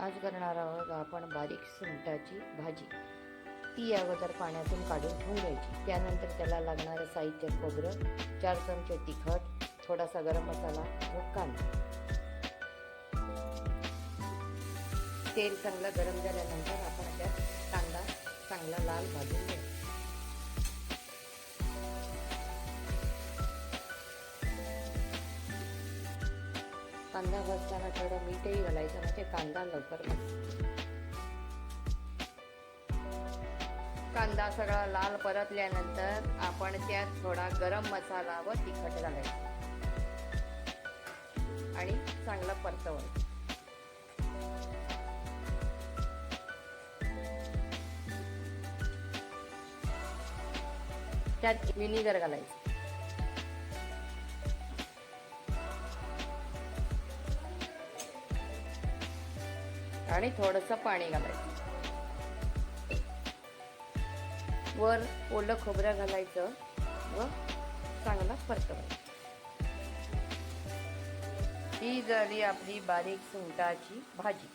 आज करणार आहोत आपण बारीक सुंटाची भाजी. ती अगोदर पाण्यातून काढून ठेवून द्यायची त्यानंतर त्याला लागणारं साहित्य खोबरं चार चमचे तिखट थोडासा गरम मसाला व कांदा. तेल चांगलं गरम झाल्यानंतर आपण त्यात कांदा चांगला लाल भाजून घ्यायचा. कांदा भाजताना थोडं मीठही घालायचं म्हणजे कांदा लवकर कांदा सगळा लाल परतल्यानंतर आपण त्यात थोडा गरम मसाला व तिखट घालायचं. आणि चांगलं परतवायचं. त्यात विनिगर घालायचं. आणि थोडंसं पाणी घालायचं. वर ओलं खोबरं घालायचं व चांगला परतवायचं ही झाली आपली बारीक सुंगटाची भाजी.